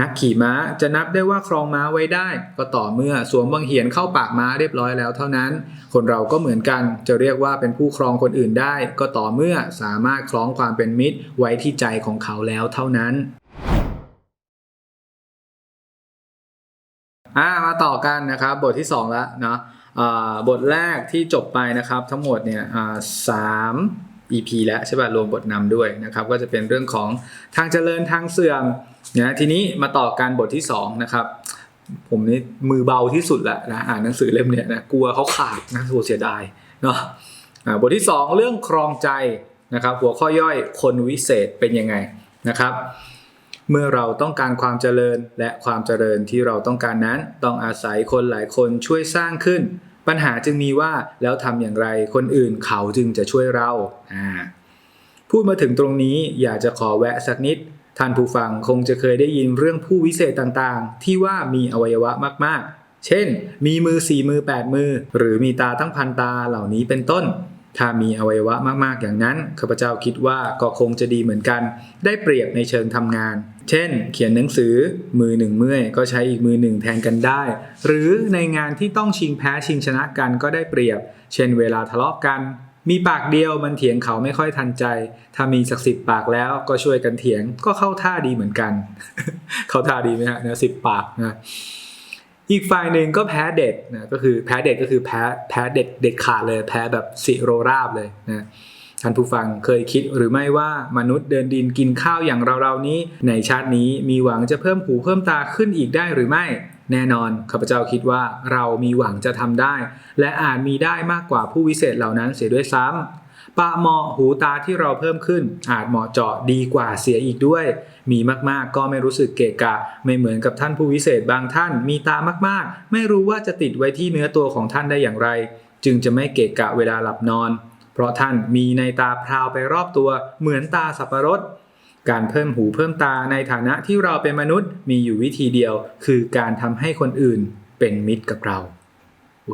นักขี่ม้าจะนับได้ว่าครองม้าไว้ได้ ก็ต่อเมื่อสวมบังเหียนเข้าปากม้าเรียบร้อยแล้วเท่านั้น คนเราก็เหมือนกันจะเรียกว่าเป็นผู้ครองคนอื่นได้ ก็ต่อเมื่อสามารถคล้องความเป็นมิตรไว้ที่ใจของเขาแล้วเท่านั้นอ่ามาต่อกันนะครับบทที่2แล้วเนาะบทแรกที่จบไปนะครับทั้งหมดเนี่ยสาม EP แล้วใช่ป่ะรวมบทนำด้วยนะครับก็จะเป็นเรื่องของทางเจริญทางเสื่อมนะทีนี้มาต่อกันบทที่2นะครับผมนี่มือเบาที่สุดละนะอ่านหนังสือเล่มเนี้ยนะกลัวเขาขาดนะโหเสียดายเนาะบทที่ 2 เรื่องครองใจนะครับหัวข้อย่อยคนวิเศษเป็นยังไงนะครับ เมื่อเราต้องการความเจริญและความเจริญที่เราต้องการนั้น ต้องอาศัยคนหลายคนช่วยสร้างขึ้น ปัญหาจึงมีว่าแล้วทำอย่างไรคนอื่นเขาจึงจะช่วยเราอ่าพูดมาถึงตรงนี้อยากจะขอแวะสักนิด ท่านผู้ฟังคงจะเคยได้ยินเรื่องผู้วิเศษต่างๆ ที่ว่ามีอวัยวะมากๆ เช่น มีมือสี่มือแปดมือ หรือมีตาทั้งพันตาเหล่านี้เป็นต้น ถ้ามีอวัยวะมากๆอย่างนั้นข้าพเจ้าคิดว่าก็คงจะดีเหมือนกัน ได้เปรียบในเชิงทำงาน เช่น เขียนหนังสือมือหนึ่งเมื่อยก็ใช้อีกมือหนึ่งแทนกันได้ หรือในงานที่ต้องชิงแพ้ชิงชนะกันก็ได้เปรียบ เช่น เวลาทะเลาะกัน มีปากเดียวมันเถียงเขาไม่ค่อยทันใจ ถ้ามีสักสิบปากแล้วก็ช่วยกันเถียงก็เข้าท่าดีเหมือนกัน เข้าท่าดีไหมฮะเนี่ยสิบปากนะ อีกฝ่ายหนึ่งก็แพ้เด็ดนะก็คือแพ้เด็ดก็คือแพ้แพ้เด็ดเด็ดขาดเลยแพ้แบบสิโรราบเลยนะท่านผู้ฟังเคยคิดหรือไม่ว่ามนุษย์เดินดินกินข้าวอย่างเราๆนี้ ในชาตินี้มีหวังจะเพิ่มหูเพิ่มตาขึ้นอีกได้หรือไม่ แน่นอนข้าพเจ้าคิดว่าเรามีหวังจะทำได้ และอาจมีได้มากกว่าผู้วิเศษเหล่านั้นเสียด้วยซ้ำ ปะเหมาะหูตาที่เราเพิ่มขึ้น อาจเหมาะเจาะดีกว่าเสียอีกด้วย มีมากๆก็ไม่รู้สึกเกะกะ ไม่เหมือนกับท่านผู้วิเศษบางท่าน มีตามากๆ ไม่รู้ว่าจะติดไว้ที่เนื้อตัวของท่านได้อย่างไร จึงจะไม่เกะกะเวลาหลับนอน เพราะท่านมีในตาพราวไปรอบตัวเหมือนตาสับปะรดการเพิ่มหูเพิ่มตาในฐานะที่เราเป็นมนุษย์มีอยู่วิธีเดียว คือการทำให้คนอื่นเป็นมิตรกับเรา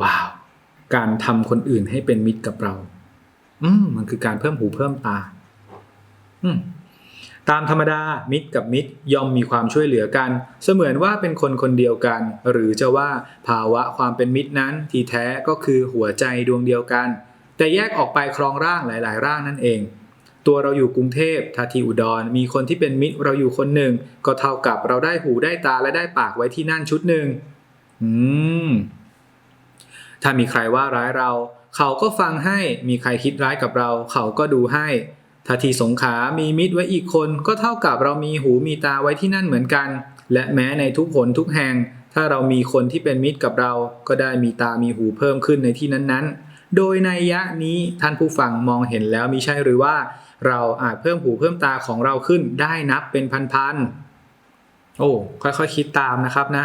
ว้าว การทำคนอื่นให้เป็นมิตรกับเรา อืมมันคือการเพิ่มหูเพิ่มตา อืมตามธรรมดามิตรกับมิตรย่อมมีความช่วยเหลือกัน เสมือนว่าเป็นคนคนเดียวกัน หรือจะว่าภาวะความเป็นมิตรนั้นที่แท้ก็คือหัวใจดวงเดียวกัน แต่แยกออกไปครองร่างหลาย ๆ ร่างนั่นเอง ตัวเราอยู่กรุงเทพถ้าทีอุดร มีคนที่เป็นมิตรเราอยู่คนหนึ่ง ก็เท่ากับเราได้หูได้ตาและได้ปากไว้ที่นั่นชุดหนึ่งอืมถ้ามีใครว่าร้ายเรา เขาก็ฟังให้มีใครคิดร้ายกับเรา เขาก็ดูให้ถ้าทีสงขามีมิตรไว้อีกคน ก็เท่ากับเรามีหูมีตาไว้ที่นั่นเหมือนกัน และแม้ในทุกหนทุกแห่ง ถ้าเรามีคนที่เป็นมิตรกับเรา ก็ได้มีตามีหูเพิ่มขึ้นในที่นั้นๆ โดยในยะนี้ท่านผู้ฟังมองเห็นแล้วมิใช่หรือว่า เราอาจเพิ่มหูเพิ่มตาของเราขึ้นได้นับเป็นพันๆโอ้ค่อยๆคคิดตามนะครับนะ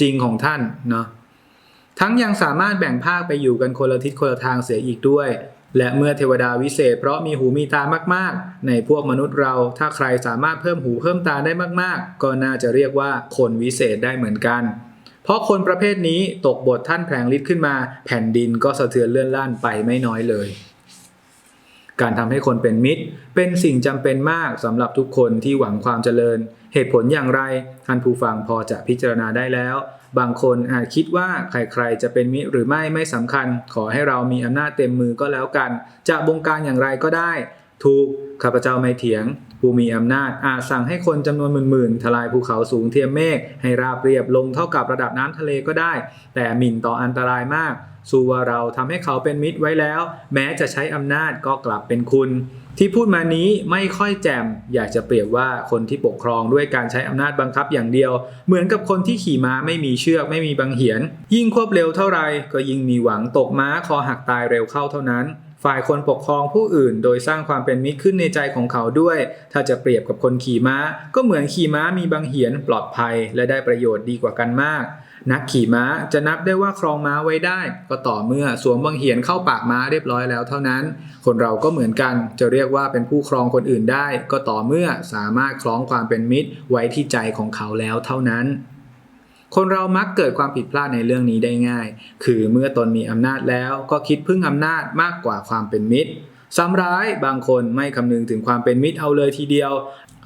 จริงของท่านเนาะ ทั้งยังสามารถแบ่งภาคไปอยู่กันคนละทิศคนละทางเสียอีกด้วย และเมื่อเทวดาวิเศษ เพราะมีหูมีตามากๆ ในพวกมนุษย์เราถ้าใครสามารถเพิ่มหูเพิ่มตาได้มากๆ ก็น่าจะเรียกว่าคนวิเศษได้เหมือนกัน เพราะคนประเภทนี้ตกบทท่านแผลงฤทธิ์ขึ้นมา แผ่นดินก็สะเทือนเลื่อนล่านไปไม่น้อยเลยการทำให้คนเป็นมิตร เป็นสิ่งจำเป็นมากสำหรับทุกคนที่หวังความเจริญ เหตุผลอย่างไร ท่านผู้ฟังพอจะพิจารณาได้แล้ว บางคนอาจคิดว่าใครๆจะเป็นมิหรือไม่ไม่สำคัญ ขอให้เรามีอำนาจเต็มมือก็แล้วกัน จะบงการอย่างไรก็ได้ ถูกข้าพเจ้าไม่เถียงผู้มีอำนาจอาจสั่งให้คนจำนวนหมื่นๆ ทลายภูเขาสูงเทียมเมฆให้ราบเรียบลงเท่ากับระดับน้ำทะเลก็ได้ แต่หมิ่นต่ออันตรายมาก สู้ว่าเราทำให้เขาเป็นมิตรไว้แล้ว แม้จะใช้อำนาจก็กลับเป็นคุณ ที่พูดมานี้ไม่ค่อยแจ่ม อยากจะเปรียบว่าคนที่ปกครองด้วยการใช้อำนาจบังคับอย่างเดียว เหมือนกับคนที่ขี่ม้าไม่มีเชือกไม่มีบังเหียน ยิ่งควบเร็วเท่าไรก็ยิ่งมีหวังตกม้าคอหักตายเร็วเข้าเท่านั้น ฝ่ายคนปกครองผู้อื่น โดยสร้างความเป็นมิตรขึ้นในใจของเขาด้วย ถ้าจะเปรียบกับคนขี่ม้า ก็เหมือนขี่ม้ามีบังเหียนปลอดภัย และได้ประโยชน์ดีกว่ากันมาก นักขี่ม้าจะนับได้ว่าครองม้าไว้ได้ ก็ต่อเมื่อสวมบังเหียนเข้าปากม้าเรียบร้อยแล้วเท่านั้น คนเราก็เหมือนกัน จะเรียกว่าเป็นผู้ครองคนอื่นได้ ก็ต่อเมื่อสามารถคล้องความเป็นมิตรไว้ที่ใจของเขาแล้วเท่านั้น คนเรามักเกิดความผิดพลาดในเรื่องนี้ได้ง่าย คือเมื่อตนมีอำนาจแล้วก็คิดพึ่งอำนาจมากกว่าความเป็นมิตรซ้ำร้ายบางคนไม่คำนึงถึงความเป็นมิตรเอาเลยทีเดียว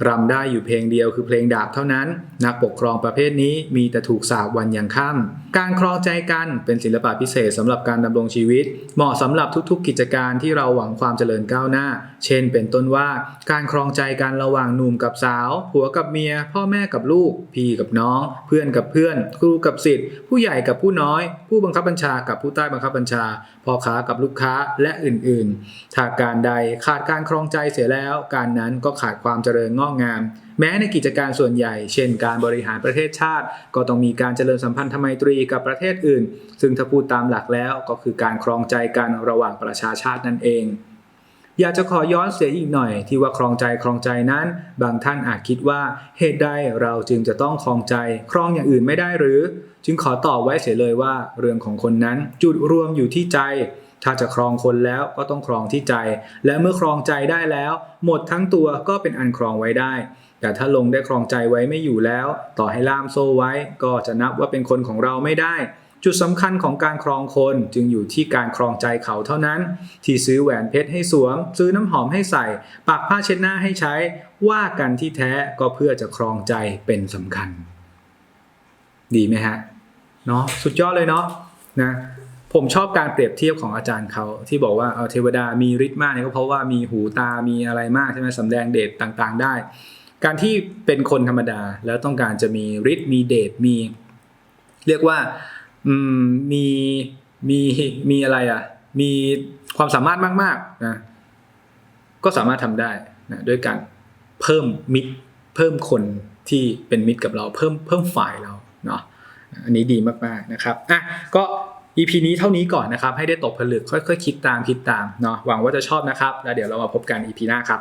รำได้อยู่เพลงเดียวคือเพลงดาบเท่านั้น นักปกครองประเภทนี้มีแต่ถูกสาบวันยังค่ำการครองใจกันเป็นศิลปะพิเศษสำหรับการดำรงชีวิต เหมาะสำหรับทุกๆ กิจการที่เราหวังความเจริญก้าวหน้า เช่น เป็นต้นว่าการครองใจกันระหว่างหนุ่มกับสาว ผัวกับเมีย พ่อแม่กับลูก พี่กับน้อง เพื่อนกับเพื่อน ครูกับศิษย์ผู้ใหญ่กับผู้น้อย ผู้บังคับบัญชากับผู้ใต้บังคับบัญชาพ่อค้ากับลูกค้าและอื่นๆถ้าการใดขาดการครองใจเสียแล้ว การนั้นก็ขาดความเจริญงอกงาม แม้ในกิจการส่วนใหญ่ เช่นการบริหารประเทศชาติ ก็ต้องมีการเจริญสัมพันธไมตรีกับประเทศอื่น ซึ่งถ้าพูดตามหลักแล้วก็คือการครองใจกันระหว่างประชาชาตินั่นเอง อยากจะขอย้อนเสียอีกหน่อยที่ว่าครองใจครองใจนั้น บางท่านอาจคิดว่าเหตุใดเราจึงจะต้องครองใจ ครองอย่างอื่นไม่ได้หรือ จึงขอตอบไว้เสียเลยว่า เรื่องของคนนั้นจุดรวมอยู่ที่ใจ ถ้าจะครองคนแล้วก็ต้องครองที่ใจ และเมื่อครองใจได้แล้ว หมดทั้งตัวก็เป็นอันครองไว้ได้ แต่ถ้าลงได้ครองใจไว้ไม่อยู่แล้ว ต่อให้ล่ามโซ่ไว้ ก็จะนับว่าเป็นคนของเราไม่ได้ จุดสำคัญของการครองคนจึงอยู่ที่การครองใจเขาเท่านั้น ที่ซื้อแหวนเพชรให้สวม ซื้อน้ำหอมให้ใส่ ปักผ้าเช็ดหน้าให้ใช้ ว่ากันที่แท้ก็เพื่อจะครองใจเป็นสำคัญ ดีไหมฮะเนาะสุดยอดเลยเนาะนะ ผมชอบการเปรียบเทียบของอาจารย์เขาที่บอกว่าเาเทวดามีฤทธิ์มากเนี่ยก็เพราะว่ามีหูตามีอะไรมากใช่ไหมสำแดงเดชต่างๆ ได้ การที่เป็นคนธรรมดาแล้วต้องการจะมีฤทธิ์มีเดชมี เรียกว่ามีมีมีอะไรอะ มีความสามารถมากๆนะก็สามารถทำได้นะด้วยการเพิ่มมิตรเพิ่มคนที่เป็นมิตรกับเราเพิ่มเพิ่มฝ่ายเราเนาะอันนี้ดีมากๆนะครับอะก็ EP นี้เท่านี้ก่อนนะครับ ให้ได้ตกผลึกค่อยๆคิดตามคิดตามเนาะหวังว่าจะชอบนะครับ แล้วเดี๋ยวเรามาพบกัน EP หน้าครับ